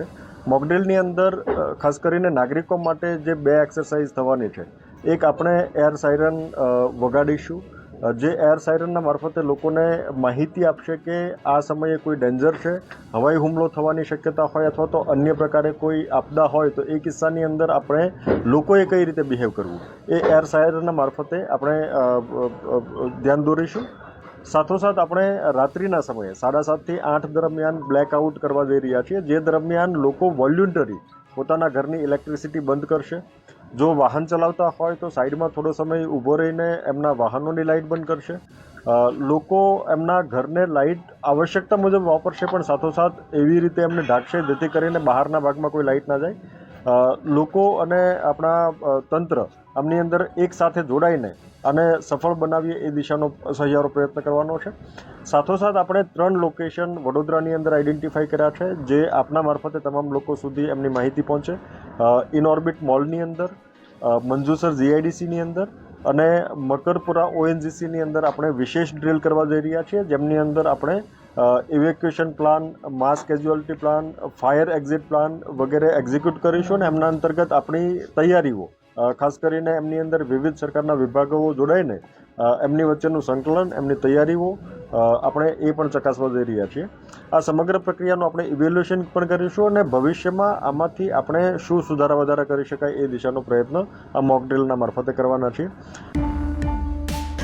છે. મોકડ્રીલની અંદર ખાસ કરીને નાગરિકો માટે જે બે એક્સરસાઇઝ થવાની છે. એક આપણે એર સાયરન વગાડીશું. જે એર સાયરનના મારફતે લોકોને માહિતી આપશે કે આ સમયે કોઈ ડેન્જર છે, હવાઈ હુમલો થવાની શક્યતા હોય અથવા તો અન્ય પ્રકારે કોઈ આપદા હોય તો એ કિસ્સાની અંદર આપણે લોકોએ કઈ રીતે બિહેવ કરવું? એ એર સાયરનના મારફતે આપણે ધ્યાન દોરીશું. સાથોસાથ આપણે રાત્રિના સમયે સાડા સાતથી આઠ દરમિયાન બ્લેકઆઉટ કરવા જઈ રહ્યા છીએ, જે દરમિયાન લોકો વોલ્યુન્ટરી પોતાના ઘરની ઇલેક્ટ્રિસિટી બંધ કરશે. જો વાહન ચલાવતા હોય તો સાઈડમાં થોડો સમય ઊભો રહીને એમના વાહનોની લાઇટ બંધ કરશે. લોકો એમના ઘરને લાઇટ આવશ્યકતા મુજબ વાપરશે, પણ સાથોસાથ એવી રીતે એમને ઢાંકશે જેથી કરીને બહારના ભાગમાં કોઈ લાઇટ ના જાય. લોકો અને આપણા તંત્ર આમની અંદર એક સાથે જોડાઈને અને સફળ બનાવીએ એ દિશાનો સહિયારો પ્રયત્ન કરવાનો છે. સાથોસાથ આપણે ત્રણ લોકેશન વડોદરાની અંદર આઈડેન્ટિફાઈ કર્યા છે, જે આપના મારફતે તમામ લોકો સુધી એમની માહિતી પહોંચે. ઇનઓર્બિટ મોલની અંદર મંજુસર જીઆઈડીસીની અંદર અને મકરપુરા ઓએનજીસીની અંદર આપણે વિશેષ ડ્રિલ કરવા જઈ રહ્યા છીએ. જેમની અંદર આપણે evacuation plan mass casualty plan fire exit plan વગેરે એક્ઝિક્યુટ કરીશું અને એમના અંતર્ગત આપણી તૈયારીઓ ખાસ કરીને એમની અંદર વિવિધ સરકારના વિભાગો જોડાઈને એમની વચ્ચેનું સંકલન, એમની તૈયારીઓ આપણે એ પણ ચકાસવા જઈ રહ્યા છીએ. આ સમગ્ર પ્રક્રિયાનું આપણે ઇવેલ્યુએશન પણ કરીશું અને ભવિષ્યમાં આમાંથી આપણે શું સુધારા વધારા કરી શકાય એ દિશાનો પ્રયત્ન આ મોકડ્રીલના મારફતે કરવાના છીએ.